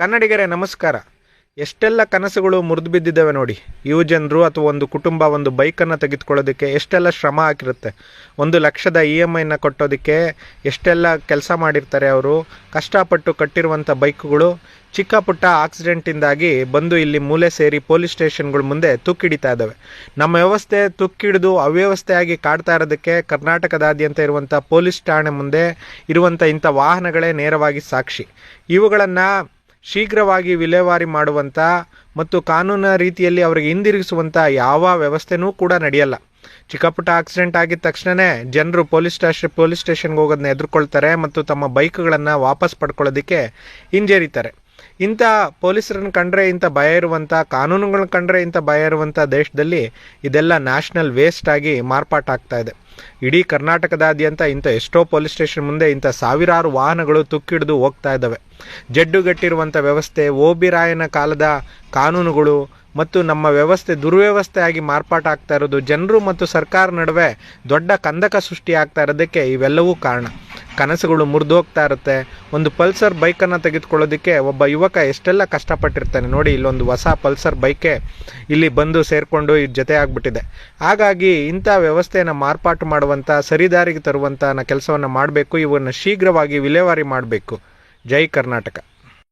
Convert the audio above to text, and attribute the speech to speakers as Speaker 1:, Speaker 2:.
Speaker 1: ಕನ್ನಡಿಗರೇ, ನಮಸ್ಕಾರ. ಎಷ್ಟೆಲ್ಲ ಕನಸುಗಳು ಮುರಿದು ಬಿದ್ದಿದ್ದಾವೆ ನೋಡಿ. ಯುವ ಜನರು ಅಥವಾ ಒಂದು ಕುಟುಂಬ ಒಂದು ಬೈಕನ್ನು ತೆಗೆದುಕೊಳ್ಳೋದಕ್ಕೆ ಎಷ್ಟೆಲ್ಲ ಶ್ರಮ ಹಾಕಿರುತ್ತೆ. ಒಂದು ಲಕ್ಷದ ಇ ಎಂ ಐನ ಕಟ್ಟೋದಕ್ಕೆ ಎಷ್ಟೆಲ್ಲ ಕೆಲಸ ಮಾಡಿರ್ತಾರೆ ಅವರು. ಕಷ್ಟಪಟ್ಟು ಕಟ್ಟಿರುವಂಥ ಬೈಕ್ಗಳು ಚಿಕ್ಕ ಪುಟ್ಟ ಆಕ್ಸಿಡೆಂಟಿಂದಾಗಿ ಬಂದು ಇಲ್ಲಿ ಮೂಲೆ ಸೇರಿ ಪೊಲೀಸ್ ಸ್ಟೇಷನ್ಗಳ ಮುಂದೆ ತುಕ್ಕಿಡಿತಾ ಇದ್ದಾವೆ. ನಮ್ಮ ವ್ಯವಸ್ಥೆ ತುಕ್ಕಿಡಿದು ಅವ್ಯವಸ್ಥೆಯಾಗಿ ಕಾಡ್ತಾ ಇರೋದಕ್ಕೆ ಕರ್ನಾಟಕದಾದ್ಯಂತ ಇರುವಂಥ ಪೊಲೀಸ್ ಠಾಣೆ ಮುಂದೆ ಇರುವಂಥ ಇಂಥ ವಾಹನಗಳೇ ನೇರವಾಗಿ ಸಾಕ್ಷಿ. ಇವುಗಳನ್ನು ಶೀಘ್ರವಾಗಿ ವಿಲೇವಾರಿ ಮಾಡುವಂಥ ಮತ್ತು ಕಾನೂನಿನ ರೀತಿಯಲ್ಲಿ ಅವರಿಗೆ ಹಿಂದಿರುಗಿಸುವಂಥ ಯಾವ ವ್ಯವಸ್ಥೆನೂ ಕೂಡ ನಡೆಯಲ್ಲ. ಚಿಕ್ಕಪುಟ್ಟ ಆಕ್ಸಿಡೆಂಟ್ ಆಗಿದ ತಕ್ಷಣವೇ ಜನರು ಪೊಲೀಸ್ ಸ್ಟೇಷನ್ ಪೊಲೀಸ್ ಸ್ಟೇಷನ್ಗೆ ಹೋಗೋದನ್ನ ಎದುರ್ಕೊಳ್ತಾರೆ ಮತ್ತು ತಮ್ಮ ಬೈಕ್ಗಳನ್ನು ವಾಪಸ್ ಪಡ್ಕೊಳ್ಳೋದಕ್ಕೆ ಹಿಂಜರಿತಾರೆ. ಇಂಥ ಪೊಲೀಸರನ್ನು ಕಂಡ್ರೆ ಇಂಥ ಭಯ ಇರುವಂಥ, ಕಾನೂನುಗಳನ್ನ ಕಂಡ್ರೆ ಇಂಥ ಭಯ ಇರುವಂಥ ದೇಶದಲ್ಲಿ ಇದೆಲ್ಲ ನ್ಯಾಷನಲ್ ವೇಸ್ಟ್ ಆಗಿ ಮಾರ್ಪಾಟಾಗ್ತಾ ಇದೆ. ಇಡೀ ಕರ್ನಾಟಕದಾದ್ಯಂತ ಇಂಥ ಎಷ್ಟೋ ಪೊಲೀಸ್ ಸ್ಟೇಷನ್ ಮುಂದೆ ಇಂಥ ಸಾವಿರಾರು ವಾಹನಗಳು ತುಕ್ಕಿಡಿದು ಹೋಗ್ತಾ ಇದ್ದಾವೆ. ಜಡ್ಡುಗಟ್ಟಿರುವಂಥ ವ್ಯವಸ್ಥೆ ಓಬಿರಾಯನ ಕಾಲದ ಕಾನೂನುಗಳು ಮತ್ತು ನಮ್ಮ ವ್ಯವಸ್ಥೆ ದುರ್ವ್ಯವಸ್ಥೆಯಾಗಿ ಮಾರ್ಪಾಟಾಗ್ತಾ ಇರೋದು, ಜನರು ಮತ್ತು ಸರ್ಕಾರ ನಡುವೆ ದೊಡ್ಡ ಕಂದಕ ಸೃಷ್ಟಿಯಾಗ್ತಾ ಇರೋದಕ್ಕೆ ಇವೆಲ್ಲವೂ ಕಾರಣ. ಕನಸುಗಳು ಮುರಿದು ಹೋಗ್ತಾ ಇರುತ್ತೆ. ಒಂದು ಪಲ್ಸರ್ ಬೈಕನ್ನು ತೆಗೆದುಕೊಳ್ಳೋದಕ್ಕೆ ಒಬ್ಬ ಯುವಕ ಎಷ್ಟೆಲ್ಲ ಕಷ್ಟಪಟ್ಟಿರ್ತಾನೆ ನೋಡಿ, ಇಲ್ಲೊಂದು ಹೊಸ ಪಲ್ಸರ್ ಬೈಕೆ ಇಲ್ಲಿ ಬಂದು ಸೇರಿಕೊಂಡು ಜೊತೆ ಆಗಿಬಿಟ್ಟಿದೆ. ಹಾಗಾಗಿ ಇಂಥ ವ್ಯವಸ್ಥೆಯನ್ನು ಮಾರ್ಪಾಟು ಮಾಡುವಂಥ ಸರಿದಾರಿಗೆ ತರುವಂಥ ಕೆಲಸವನ್ನು ಮಾಡಬೇಕು ಇವನ್ನು ಶೀಘ್ರವಾಗಿ ವಿಲೇವಾರಿ ಮಾಡಬೇಕು. ಜೈ ಕರ್ನಾಟಕ.